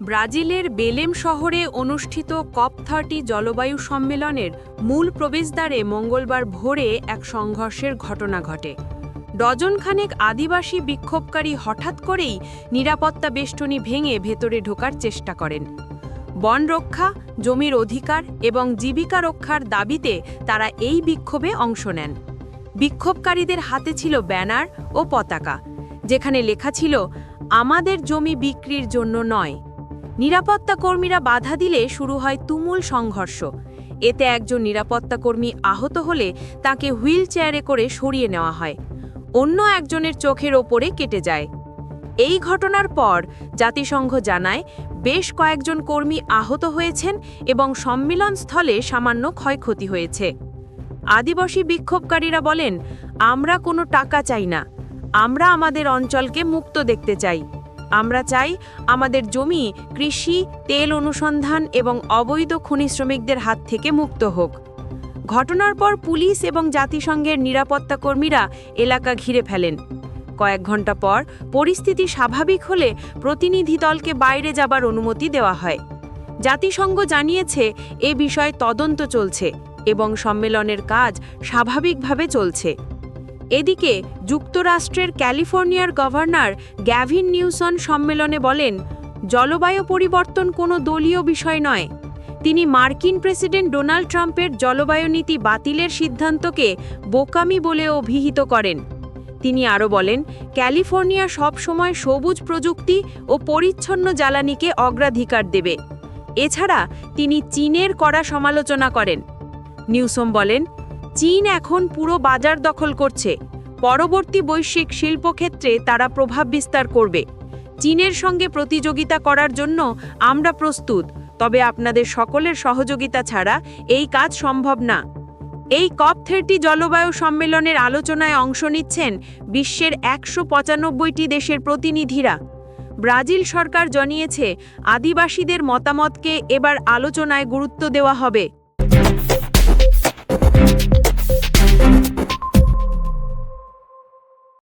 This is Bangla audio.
ব্রাজিলের বেলেম শহরে অনুষ্ঠিত কপ থার্টি জলবায়ু সম্মেলনের মূল প্রবেশদ্বারে মঙ্গলবার ভোরে এক সংঘর্ষের ঘটনা ঘটে। ডজনখানেক আদিবাসী বিক্ষোভকারী হঠাৎ করেই নিরাপত্তা বেষ্টনী ভেঙে ভেতরে ঢোকার চেষ্টা করেন। বন রক্ষা, জমির অধিকার এবং জীবিকা রক্ষার দাবিতে তারা এই বিক্ষোভে অংশ নেন। বিক্ষোভকারীদের হাতে ছিল ব্যানার ও পতাকা, যেখানে লেখা ছিল, আমাদের জমি বিক্রির জন্য নয় নিরাপত্তা কর্মীরা বাধা দিলে শুরু হয় তুমুল সংঘর্ষ। এতে একজন নিরাপত্তা কর্মী আহত হলে তাকে হুইল চেয়ারে করে সরিয়ে নেওয়া হয়। অন্য একজনের চোখের ওপরে কেটে যায়। এই ঘটনার পর জাতিসংঘ জানায়, বেশ কয়েকজন কর্মী আহত হয়েছেন এবং সম্মিলন স্থলে সামান্য ক্ষয়ক্ষতি হয়েছে। আদিবাসী বিক্ষোভকারীরা বলেন, আমরা কোনো টাকা চাই না। আমরা আমাদের অঞ্চলকে মুক্ত দেখতে চাই। আমরা চাই আমাদের জমি কৃষি, তেল অনুসন্ধান এবং অবৈধ খনি শ্রমিকদের হাত থেকে মুক্ত হোক। ঘটনার পর পুলিশ এবং জাতিসংঘের নিরাপত্তা কর্মীরা এলাকা ঘিরে ফেলেন। কয়েক ঘণ্টা পর পরিস্থিতি স্বাভাবিক হলে প্রতিনিধি দলকে বাইরে যাবার অনুমতি দেওয়া হয়। জাতিসংঘ জানিয়েছে, এ বিষয়ে তদন্ত চলছে এবং সম্মেলনের কাজ স্বাভাবিকভাবে চলছে। এদিকে, যুক্তরাষ্ট্রের ক্যালিফোর্নিয়ার গভর্নর গ্যাভিন নিউসন সম্মেলনে বলেন, জলবায়ু পরিবর্তন কোনো দলীয় বিষয় নয়। তিনি মার্কিন প্রেসিডেন্ট ডোনাল্ড ট্রাম্পের জলবায়ু নীতি বাতিলের সিদ্ধান্তকে বোকামি বলে অভিহিত করেন। তিনি আরও বলেন, ক্যালিফোর্নিয়া সবসময় সবুজ প্রযুক্তি ও পরিচ্ছন্ন জ্বালানিকে অগ্রাধিকার দেবে। এছাড়া তিনি চীনের কড়া সমালোচনা করেন। নিউসম বলেন চীন এখন পুরো বাজার দখল করছে। পরবর্তী বৈশ্বিক শিল্পক্ষেত্রে তারা প্রভাব বিস্তার করবে। চীনের সঙ্গে প্রতিযোগিতা করার জন্য আমরা প্রস্তুত, তবে আপনাদের সকলের সহযোগিতা ছাড়া এই কাজ সম্ভব না। এই কপ থার্টি জলবায়ু সম্মেলনের আলোচনায় অংশ নিচ্ছেন বিশ্বের একশো পঁচানব্বইটি দেশের প্রতিনিধিরা। ব্রাজিল সরকার জানিয়েছে, আদিবাসীদের মতামতকে এবার আলোচনায় গুরুত্ব দেওয়া হবে।